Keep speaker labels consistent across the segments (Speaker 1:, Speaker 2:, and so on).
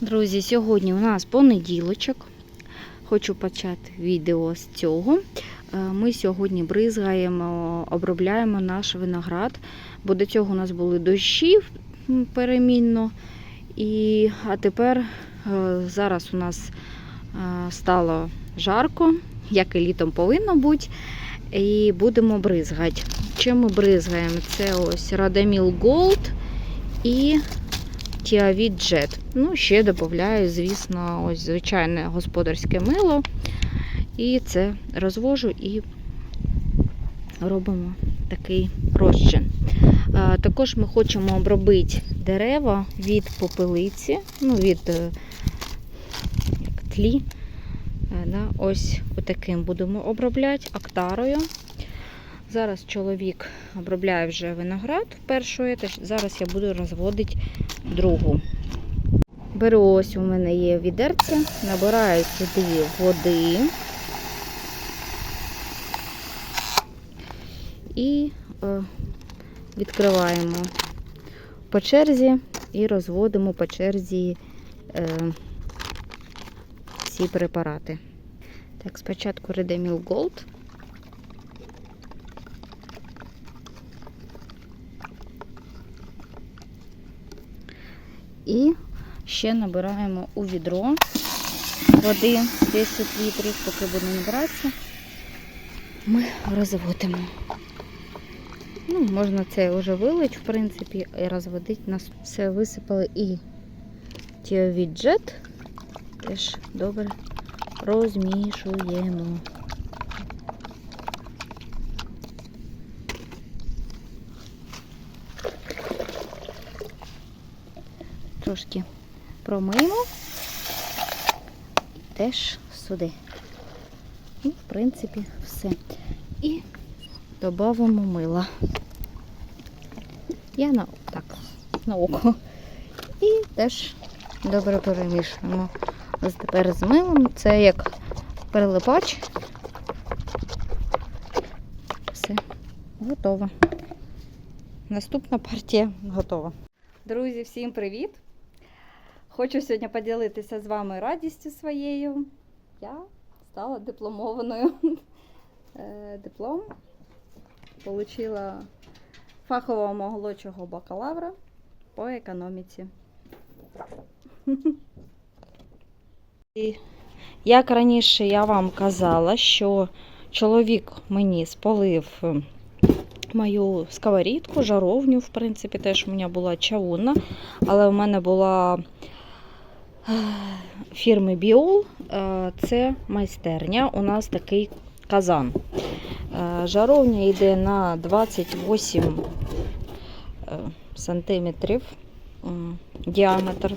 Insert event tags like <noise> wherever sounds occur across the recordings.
Speaker 1: Друзі, сьогодні у нас понеділочок. Хочу почати відео з цього. Е, Ми сьогодні бризгаємо, обробляємо наш виноград, бо до цього у нас були дощі перемінно. І, а тепер е, зараз у нас е, стало жарко, як і літом повинно бути. І будемо бризгати. Чим ми бризгаємо? Це ось Radamil Gold і Тіавіт Джет. Ну, ще додаю, звісно, ось звичайне господарське мило. І це розвожу і робимо такий розчин. Також ми хочемо обробити дерева від попелиці, ну, від е, як тлі. Е, Да, ось отаким будемо обробляти актарою. Зараз чоловік обробляє вже виноград першу, етаж. зараз я буду розводити другу. Беру ось у мене є відерце, набираю сюди води і е, відкриваємо по черзі і розводимо по черзі е, ці препарати. Так, спочатку Redemil Gold. І ще набираємо у відро води 10 літрів, поки буде набиратися, ми розводимо. Ну, можна це вже вилить, в принципі, і розводити нас. Все висипали і тіовіджет. Теж добре розмішуємо. Трошки промиємо теж сюди. І, в принципі, все. І додамо мила. Я на так, на око. І теж добре перемішуємо. Ось тепер з милом. Це як перелипач. Все, готово. Наступна партія готова. Друзі, всім привіт! Хочу сьогодні поділитися з вами радістю своєю. Я стала дипломованою. <laughs> Е, Диплом Получила фахового молодшого бакалавра по економіці. <laughs> Як раніше я вам казала, що чоловік мені спалив е, мою сковорідку, жаровню, в принципі, теж у мене була чавунна, але в мене була фірми Біол. Е, Це майстерня. У нас такий казан. Е, Жаровня йде на 28 е, сантиметрів діаметр.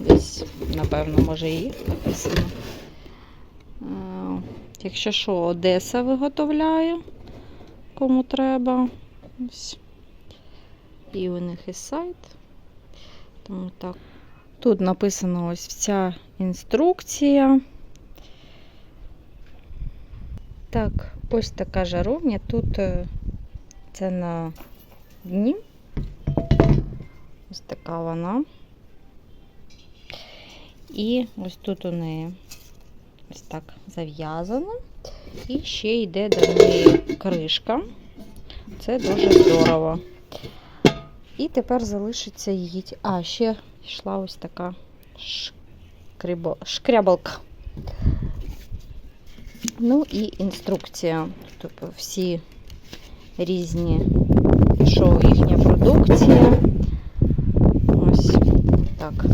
Speaker 1: Десь, напевно, може і написано. Якщо що, Одеса виготовляє, кому треба. Ось. І у них і сайт. Тому так. Тут написана ось вся інструкція. Так, ось така жаровня. Тут е, це на дні. Ось така вона. І ось тут у неї ось так зав'язано. І ще йде до неї кришка. Це дуже здорово. І тепер залишиться її. А, ще йшла ось така шкрябалка. Ну і інструкція. Тобто всі різні, що їхня продукція. Ось так.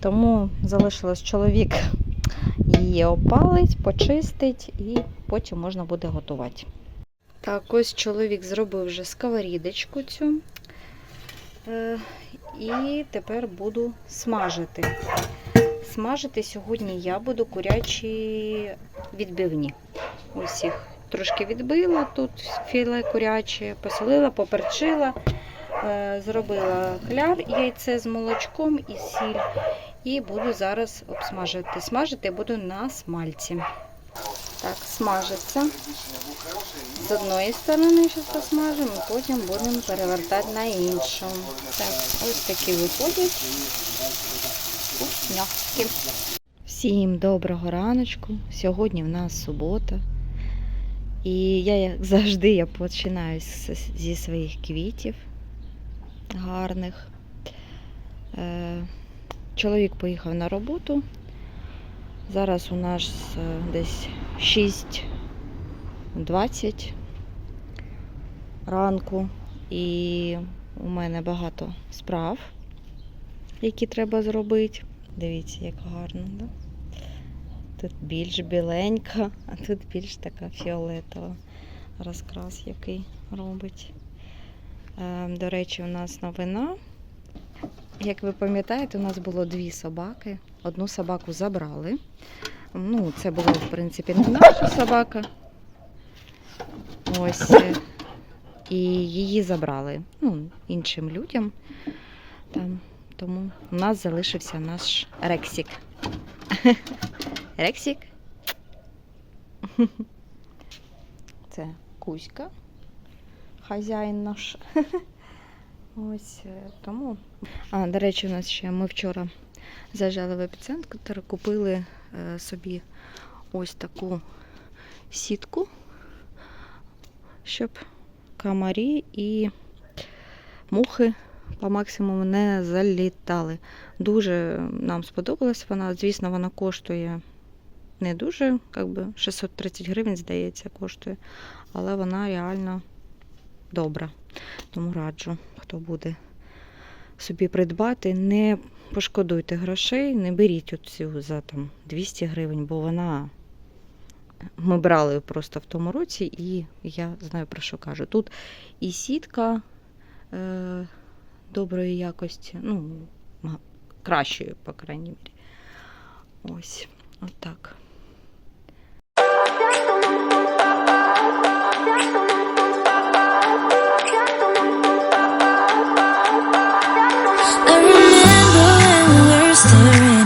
Speaker 1: Тому залишилось чоловік її опалить, почистить і потім можна буде готувати. Так, ось чоловік зробив вже сковорідочку цю. І тепер буду смажити. Смажити сьогодні я буду курячі відбивні. Ось їх трошки відбила тут філе куряче, посолила, поперчила, е, зробила кляр, яйце з молочком і сіль. І буду зараз обсмажити. Смажити буду на смальці. Так, смажиться. З одної сторони зараз посмажимо, потім будемо перевертати на іншу. Так, ось такі виходять. Вкусняшки. Всім доброго раночку. Сьогодні в нас субота. І я, як завжди, я починаю зі своїх квітів гарних. Е, Чоловік поїхав на роботу. Зараз у нас е, десь 6.20 ранку. І у мене багато справ, які треба зробити. Дивіться, як гарно, да? Тут більш біленька, а тут більш така фіолетова розкрас, який робить. Е, До речі, у нас новина. Як ви пам'ятаєте, у нас було дві собаки. Одну собаку забрали. Ну, це була, в принципі, не наша собака. Ось. е, І її забрали ну, іншим людям. Там, тому у нас залишився наш Рексік. <laughs> Рексік. <laughs> Це Кузька, хазяїн наш. <laughs> Ось е, тому. А, до речі, у нас ще ми вчора заїжджали в епіцентр, купили е, собі ось таку сітку, щоб комарі і мухи по максимуму не залітали. Дуже нам сподобалась вона. Звісно, вона коштує не дуже, як би 630 гривень, здається, коштує, але вона реально добра. Тому раджу, хто буде собі придбати, не пошкодуйте грошей, не беріть оцю за там 200 гривень, бо вона. Ми брали просто в тому році, і я знаю про що кажу. Тут і сітка е, доброї якості, ну, кращої, по крайній мірі. Ось, отак.
Speaker 2: I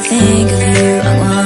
Speaker 2: Think of you. I want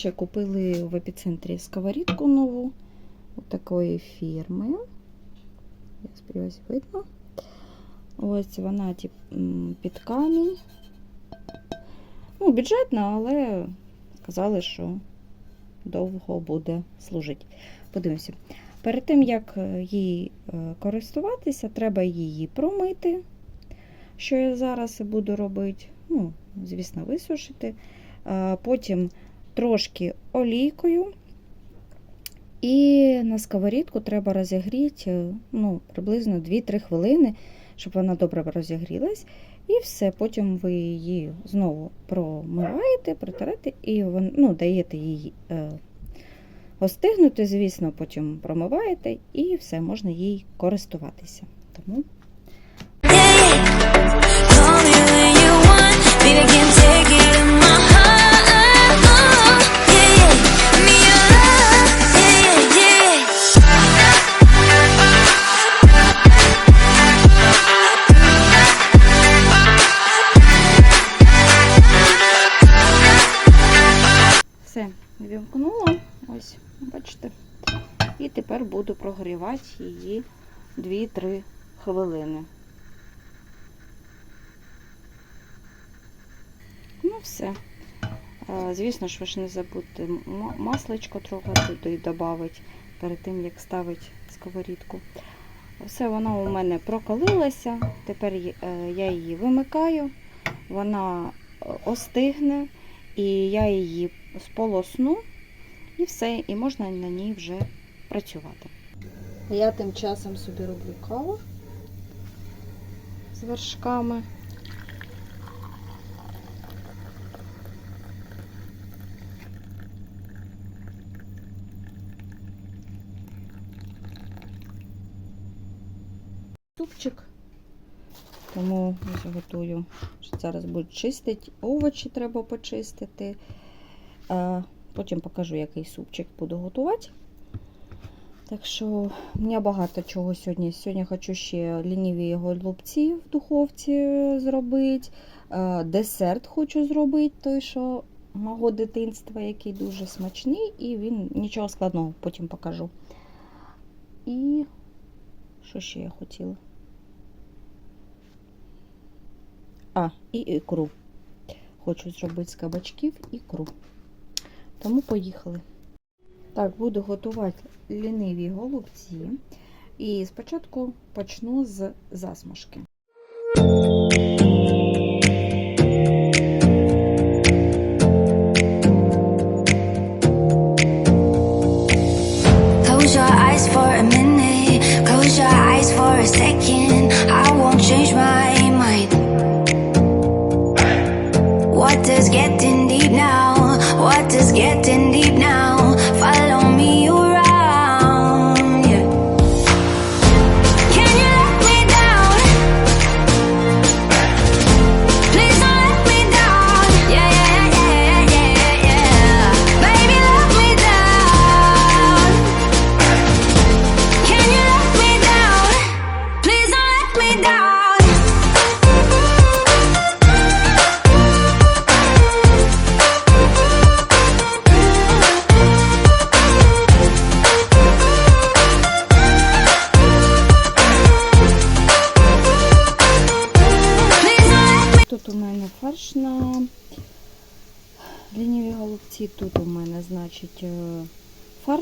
Speaker 1: ще купили в епіцентрі сковорідку нову от такої фірми. Я сподіваюся, видно. Ось вона тип, під камінь. Ну, бюджетна, але сказали, що довго буде служити. Подивимося. Перед тим, як е, її е, користуватися, треба її промити, що я зараз і буду робити. Ну, звісно, висушити. Потім трошки олійкою. І на сковорідку треба розігріти е, ну, приблизно 2-3 хвилини, щоб вона добре розігрілась. І все, потім ви її знову промиваєте, протираєте і ну, даєте їй е, остигнути, звісно, потім промиваєте і все, можна їй користуватися. Тому І тепер буду прогрівати її 2-3 хвилини. Ну, все. Звісно ж, ви ж не забудьте масличко трохи туди додати перед тим, як ставити сковорідку. Все воно у мене прокалилося. Тепер е, я її вимикаю, вона е, остигне, і я її сполосну, і все, і можна на ній вже працювати. Я тим часом собі роблю каву з вершками. Супчик. Тому ось готую. Зараз буду чистити. Овочі треба почистити. Потім покажу, який супчик буду готувати. Так що у мене багато чого сьогодні. Сьогодні хочу ще лініві голубці в духовці зробити. Е, Десерт хочу зробити, той, що мого дитинства, який дуже смачний, і він нічого складного, потім покажу. І що ще я хотіла? А, і ікру. Хочу зробити з кабачків ікру. Тому поїхали. Так, буду готувати ліниві голубці. І спочатку почну з засмажки.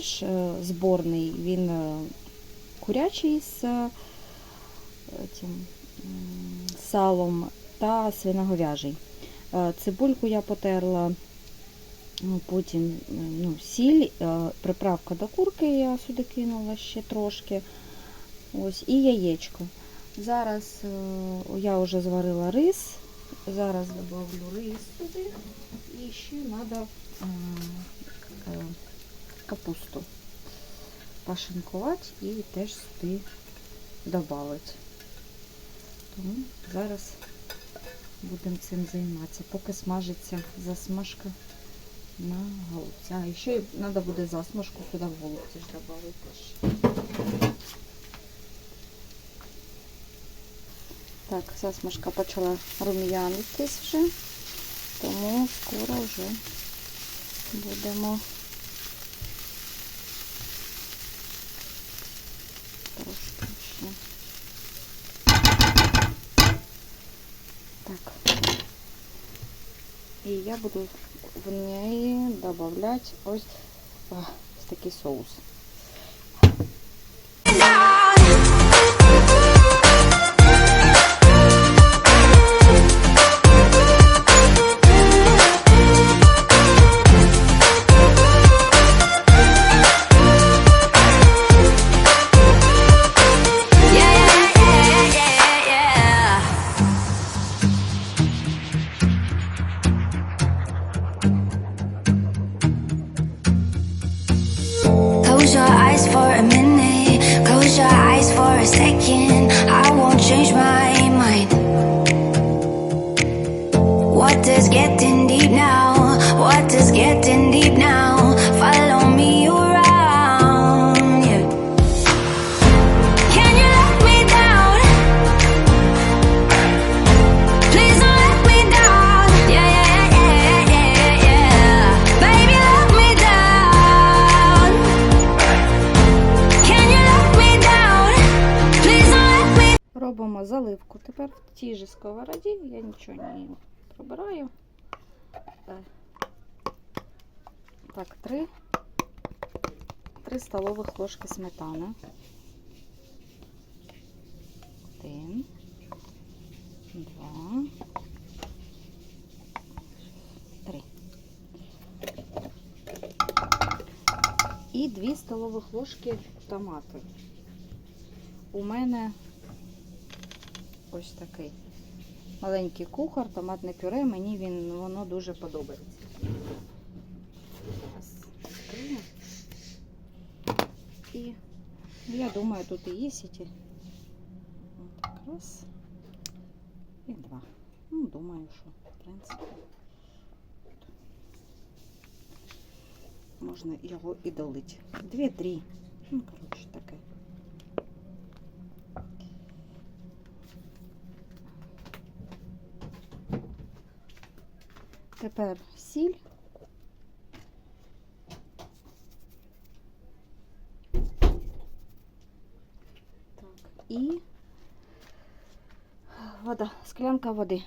Speaker 1: Фарш е, зборний, він е, курячий з е, цим, салом та свиноговяжий. Цибульку я потерла, ну, потім ну, сіль, приправка до курки я сюди кинула ще трошки. Ось, і яєчко. Зараз я вже зварила рис. Зараз добавлю рис туди. І ще треба капусту пошинкувати і теж сюди додати. Тому зараз будемо цим займатися, поки смажиться засмажка на голубці. А, і ще треба буде засмажку сюди в голубці ж додати теж. Так, засмажка почала рум'янитись вже, тому скоро вже будемо трошки ще. Так. І я буду в неї додавати ось, ось такий соус.
Speaker 2: Getting deep now? What getting deep now? Follow me around. Yeah. Can you let me down? Please don't let me down. Yeah, yeah, yeah, yeah, yeah, yeah. Baby, let me down. Can you let me down? Please don't let me
Speaker 1: Робимо заливку. Тепер в тій же сковороді я нічого не пробираю. Так, три, три столових ложки сметани. Один, два, три. І дві столових ложки томату. У мене ось такий маленький кухар, томатне пюре. Мені він воно дуже подобається. І я думаю, тут і є сіті. Так, раз і два. Ну, думаю, що в принципі. Можна його і долити. Дві-три. Ну, коротше, таке. Тепер сіль. Так, і вода, склянка води.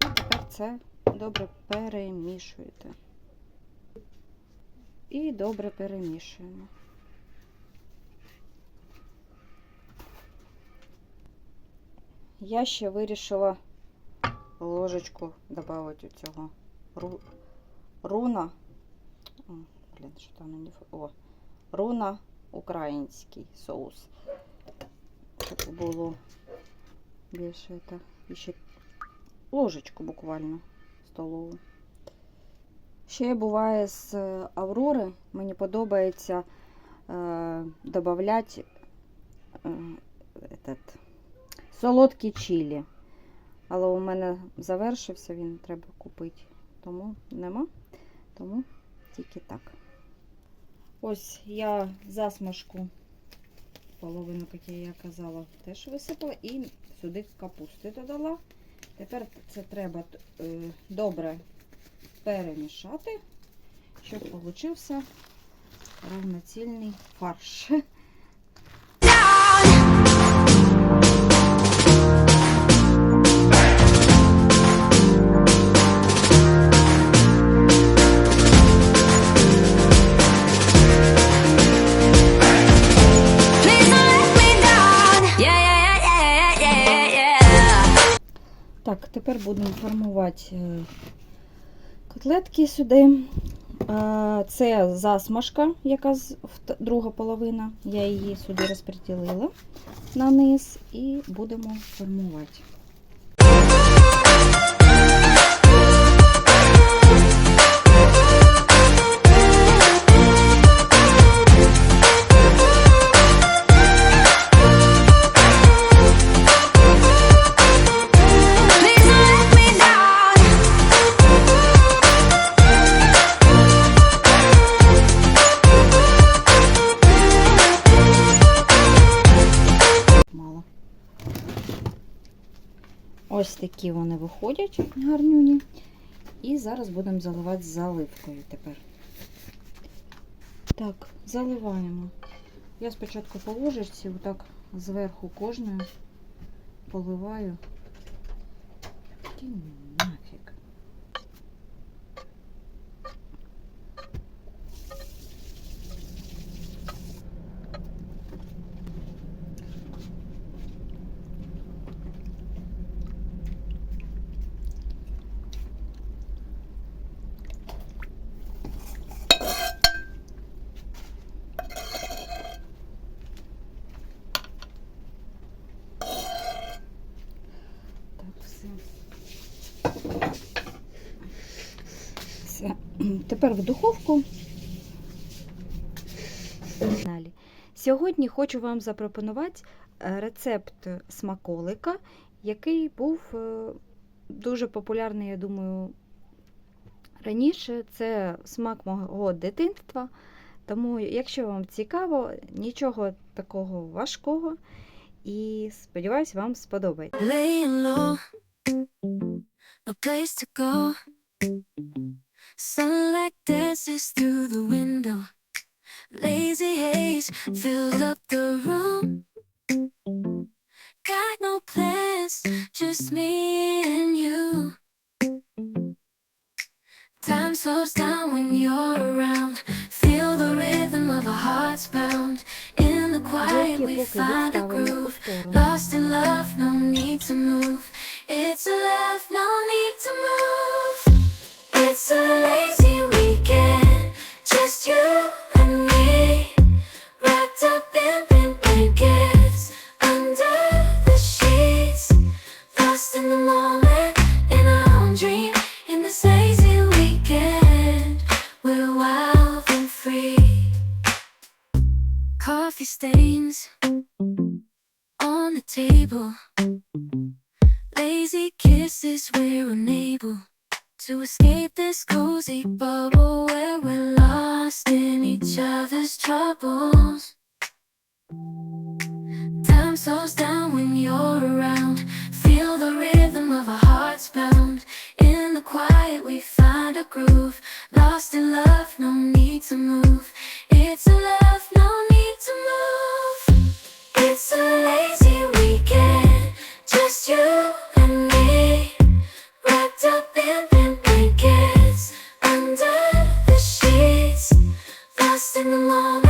Speaker 1: І тепер це добре перемішуєте. І добре перемішуємо. Я ще вирішила ложечку додати цього ру, руна. О, блін, що там не О, руна український соус. Щоб було більше это. Ще ложечку буквально столову. Ще буває з е, Аврори. Мені подобається е, додати е, этот, солодкі чилі. Але у мене завершився, він треба купити. Тому нема. Тому тільки так. Ось я засмажку, половину, як я казала, теж висипала і сюди капусти додала. Тепер це треба е, добре перемішати, щоб получився равноцільний фарш. Будемо формувати е, котлетки сюди. Це засмажка, яка друга половина. Я її сюди розподілила на низ і будемо формувати. Виходять гарнюні. І зараз будемо заливати заливкою тепер. Так, заливаємо. Я спочатку по ложечці, отак зверху кожною поливаю. Ті нафіг. Так, все. Все Тепер в духовку. Сьогодні хочу вам запропонувати е, рецепт смаколика, який був е, дуже популярний, я думаю, раніше. Це смак мого дитинства. Тому, якщо вам цікаво, нічого такого важкого. І сподіваюсь, вам сподобається.
Speaker 3: Laying low, no place to go. Sunlight dances through the window. Lazy haze fills up the room. Got no plans, just me and you. Time slows down when you're around. Feel the rhythm of our hearts bound. In the quiet, we find a groove. Lost in love, no need to move. It's a love, no need to move. It's a lazy weekend, just you and me. Wrapped up in pink blankets, under the sheets. Lost in the moment, in our own dream. In this lazy weekend, we're wild and free. Coffee stains on the table. Lazy kisses, we're unable to escape this cozy bubble where we're lost in each other's troubles. Time slows down when you're around. Feel the rhythm of our hearts pound. In the quiet, we find a groove. Lost in love, no need to move. It's a love, no need to move. It's a lazy weekend, just you and me. Wrapped up in in the love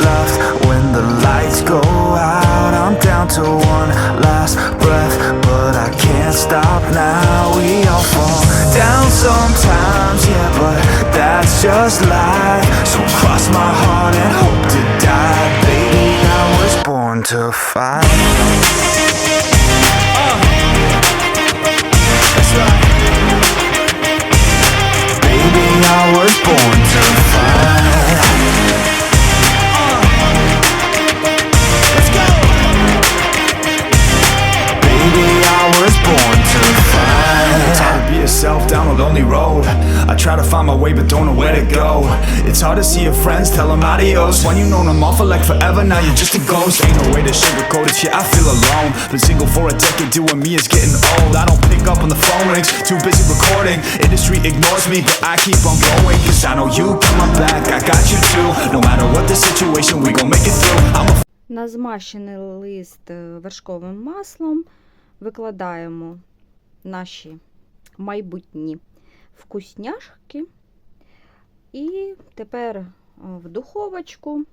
Speaker 4: left when the try to find my way, but don't know where to go. It's hard to see your friends, tell them adios. When you known them all for like forever, now you're just a ghost. Ain't no way to sugarcoat it, yeah, I feel alone. Been single for a decade, doing me is getting old. I don't pick up on the phone rings, too busy recording. Industry ignores me, but I keep on going. Cause I know you got my back, I got you too. No matter what the situation, we gon' make it through. I'm a
Speaker 1: На змащений лист е, вершковим маслом викладаємо наші майбутні вкусняшки. І тепер е, в духовочку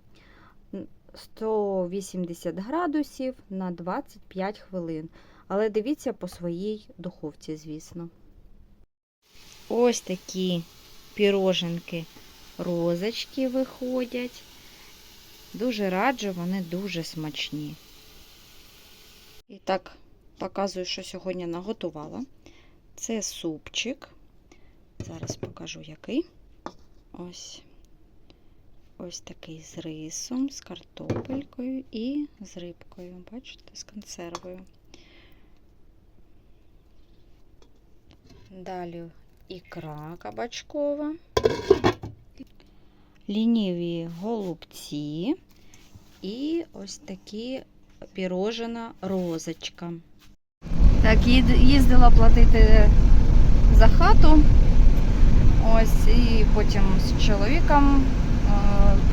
Speaker 1: 180 градусів на 25 хвилин. Але дивіться по своїй духовці, звісно. Ось такі піроженки розочки виходять. Дуже раджу, вони дуже смачні. І так, показую, що сьогодні наготувала. Це супчик. Зараз покажу який. Ось. ось такий з рисом, з картопелькою і з рибкою. Бачите, з консервою. Далі ікра кабачкова, лініві голубці і ось такі пірожена розочка. Так, їздила платити за хату. Ось, і потім з чоловіком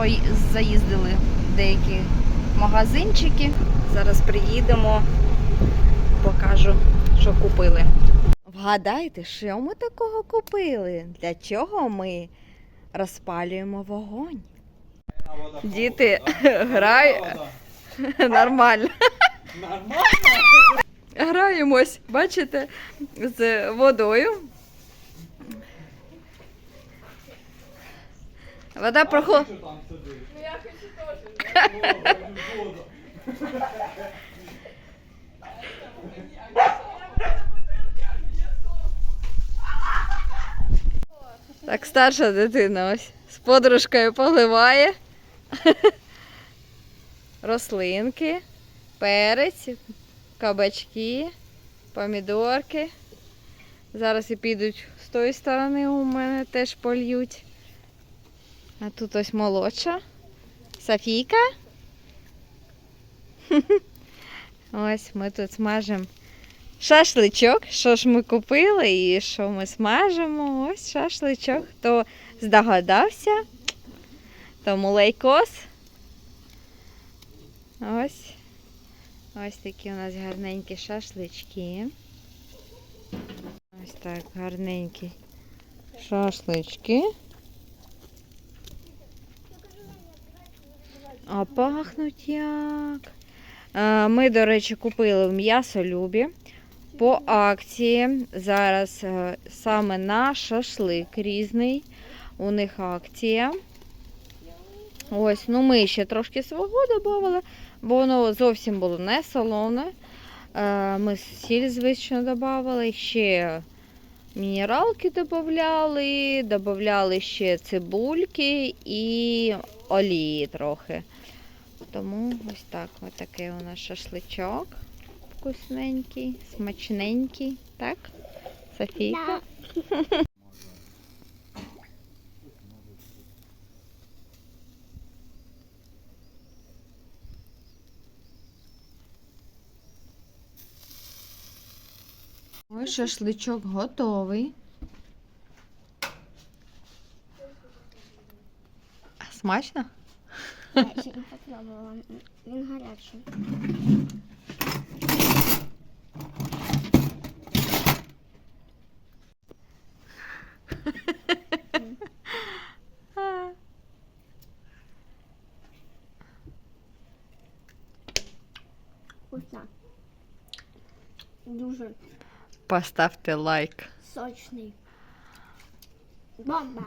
Speaker 1: е, заїздили в деякі магазинчики. Зараз приїдемо, покажу, що купили. Вгадайте, що ми такого купили? Для чого ми розпалюємо вогонь? Діти <laughs> грають <laughs> нормально. Граємось, бачите, з водою. Вода проходить. Так, старша дитина ось з подружкою поливає. Рослинки, перець, кабачки, помідорки. Зараз і підуть з тої сторони у мене теж польють. А тут ось молодша. Софійка. <laughs> Ось ми тут смажемо шашличок. Що ж ми купили і що ми смажимо? Ось шашличок. Хто здогадався, тому лайкос. Ось. Ось такі у нас гарненькі шашлички. Ось так, гарненькі шашлички. А пахнуть як. Е, Ми, до речі, купили в м'ясолюбі по акції. Зараз е, саме на шашлик різний. У них акція. Ось, ну ми ще трошки свого додавали, бо воно зовсім було не солоне. Е, Ми сіль, звично, додавали, ще мінералки додавали, додавали ще цибульки і олії трохи. Тому ось так, ось такий у нас шашличок вкусненький, смачненький, так? Софійка? Ось шашличок готовий. Смачно?
Speaker 5: Я ще не попробувала. Він гарячий. Вкусно. Дуже
Speaker 1: Поставте лайк.
Speaker 5: сочний. Бомба.